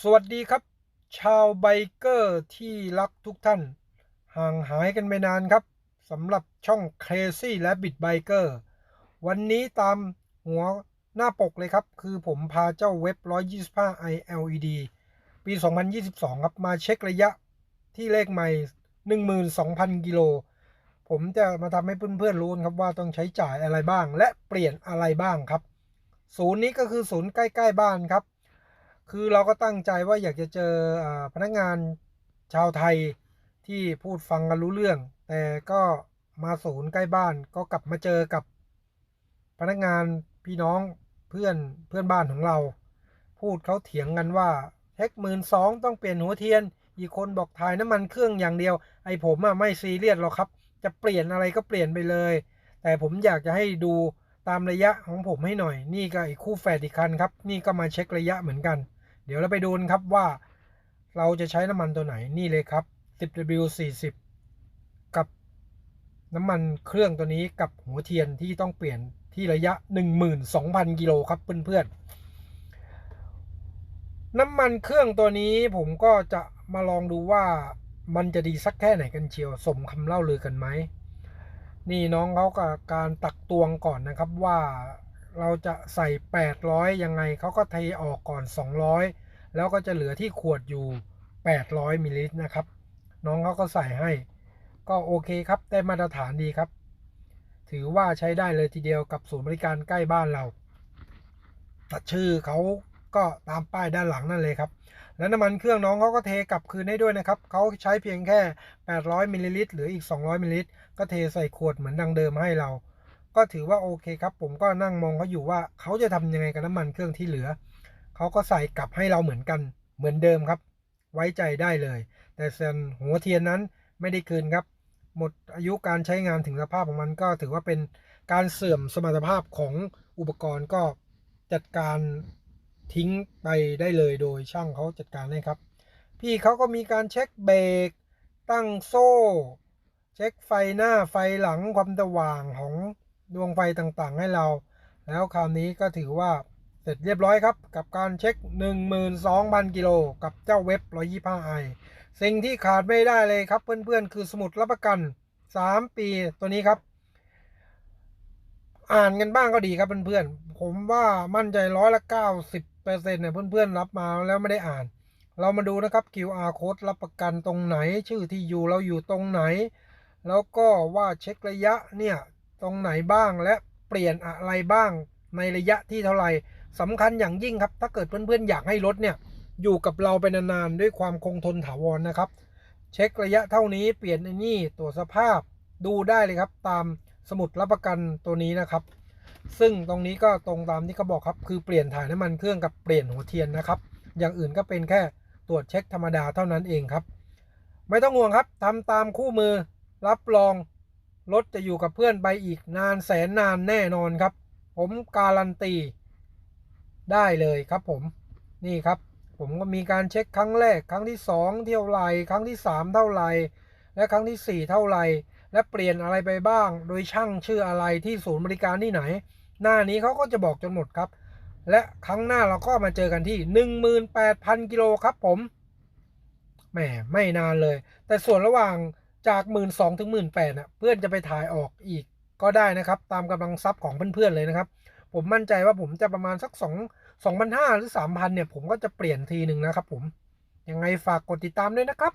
สวัสดีครับ ชาวไบเกอร์ที่รักทุกท่าน ห่างหายกันไปนานครับสำหรับช่อง Crazy และ Bit Biker วันนี้ตามหัวหน้าปกเลยครับ คือผมพาเจ้าเว็บ 125 i LED ปี 2022 ครับ มาเช็คระยะที่เลขใหม่ 12,000 กิโล ผมจะมาทำให้เพื่อนๆรู้ครับว่าต้องใช้จ่ายอะไรบ้าง และเปลี่ยนอะไรบ้างครับ ศูนย์นี้ก็คือศูนย์ใกล้ ๆ บ้านครับ คือเราก็ตั้งใจว่าอยากจะเจออพนักงานชาวไทยที่พูดฟังกันรู้เรื่อง แต่ก็มาศูนย์ใกล้บ้านก็กลับมาเจอกับพนักงานพี่น้องเพื่อนเพื่อนบ้านของเรา พูดเขาเถียงกันว่าเทคหมื่นสองต้องเปลี่ยนหัวเทียน อีกคนบอกถ่ายน้ำมันเครื่องอย่างเดียว ไอ้ผมอะไม่ซีเรียสหรอกครับ จะเปลี่ยนอะไรก็เปลี่ยนไปเลย แต่ผมอยากจะให้ดูตามระยะของผมให้หน่อย นี่ก็อีกคู่แฝดอีกคันครับ นี่ก็มาเช็คระยะเหมือนกัน เดี๋ยวเราไปดูนครับว่าเราจะใช้น้ำมันตัวไหนนี่เลยครับ 10W40 กับน้ำมันเครื่องตัวนี้กับหัวเทียนที่ต้องเปลี่ยนที่ระยะ 12,000 กิโลครับเพื่อนๆ น้ำมันเครื่องตัวนี้ผมก็จะมาลองดูว่ามันจะดีสักแค่ไหนกันเชียว สมคำเล่าลือกันไหม นี่น้องเขากับการตักตวงก่อนนะครับว่าเราจะใส่ 800 ยังไงเขาก็เทออกก่อน 200 แล้วก็จะเหลือที่ขวดอยู่ 800มิลลิลิตรนะครับ น้องเขาก็ใส่ให้ ก็โอเคครับ ได้มาตรฐานดีครับ ถือว่าใช้ได้เลยทีเดียวกับศูนย์บริการใกล้บ้านเราตัดชื่อเขาก็ตามป้ายด้านหลังนั่นเลยครับ แล้วน้ำมันเครื่องน้องเขาก็เทกลับคืนให้ด้วยนะครับ เขาใช้เพียงแค่ 800มิลลิลิตรหรืออีก 200มิลลิลิตรก็เทใส่ขวดเหมือนดังเดิมให้เรา ก็ถือว่าโอเคครับ ผมก็นั่งมองเขาอยู่ว่าเขาจะทำยังไงกับน้ำมันเครื่องที่เหลือ เขาก็ใส่กลับให้เราเหมือนกัน เหมือนเดิมครับ ไว้ใจได้เลย แต่ส่วนหัวเทียนนั้นไม่ได้คืนครับ หมดอายุการใช้งานถึงสภาพของมันก็ถือว่าเป็นการเสื่อมสมรรถภาพของอุปกรณ์ก็จัดการทิ้งไปได้เลยโดยช่างเขาจัดการให้ครับ พี่เขาก็มีการเช็คเบรกตั้งโซ่ เช็คไฟหน้าไฟหลังความสว่างของดวงไฟต่างๆให้เรา แล้วคราวนี้ก็ถือว่า เสร็จเรียบร้อยครับ กับการเช็ค 12,000 กิโล กับเจ้าเว็บ 125i สิ่งที่ขาดไม่ได้เลยครับเพื่อนๆ คือสมุดรับประกัน 3 ปีตัวนี้ครับ อ่านกันบ้างก็ดีครับเพื่อนๆ ผมว่ามั่นใจร้อยละ 90เปอร์เซ็นต์เนี่ยเพื่อนๆ รับมาแล้วไม่ได้อ่าน เรามาดูนะครับ QR code รับประกันตรงไหน ชื่อที่อยู่เราอยู่ตรงไหน แล้วก็ว่าเช็คระยะเนี่ยตรงไหนบ้างและเปลี่ยนอะไรบ้างในระยะที่เท่าไหร่ สำคัญอย่างยิ่งครับ ถ้าเกิดเพื่อนๆอยากให้รถเนี่ยอยู่กับเราไปนานๆด้วยความคงทนถาวรนะครับ เช็คระยะเท่านี้เปลี่ยนไอ้นี่ตัวจสภาพดูได้เลยครับ ตามสมุดรับประกันตัวนี้นะครับ ซึ่งตรงนี้ก็ตรงตามที่เขาบอกครับ คือเปลี่ยนถ่ายน้ำมันเครื่องกับเปลี่ยนหัวเทียนนะครับ อย่างอื่นก็เป็นแค่ตรวจเช็คธรรมดาเท่านั้นเองครับ ไม่ต้องห่วงครับทำตามคู่มือรับรองรถจะอยู่กับเพื่อนไปอีกนานแสนนานแน่นอนครับ ผมการันตี ได้เลยครับผมนี่ครับ ผมก็มีการเช็คครั้งแรก ครั้งที่ 2 เท่าไหร่ครั้งที่ 3 เท่าไหร่และครั้งที่ 4 เท่าไหร่และเปลี่ยนอะไรไปบ้าง โดยช่างชื่ออะไรที่ศูนย์บริการที่ไหน หน้านี้เขาก็จะบอกจนหมดครับ และครั้งหน้าเราก็มาเจอกันที่ 18,000 กิโลครับผมแหมไม่นานเลย แต่ส่วนระหว่างจาก1 2ื่นถึงหมื่นแปดเพื่อนจะไปถ่ายออกอีกก็ได้นะครับ ตามกำลังทรัพย์ของเพื่อนๆเลยนะครับ ผมมั่นใจว่าผมจะประมาณสัก 2 2,500หรือ 3,000 เนี่ย ผมก็จะเปลี่ยนทีหนึ่งนะครับผม ยังไงฝากกดติดตามด้วยนะครับ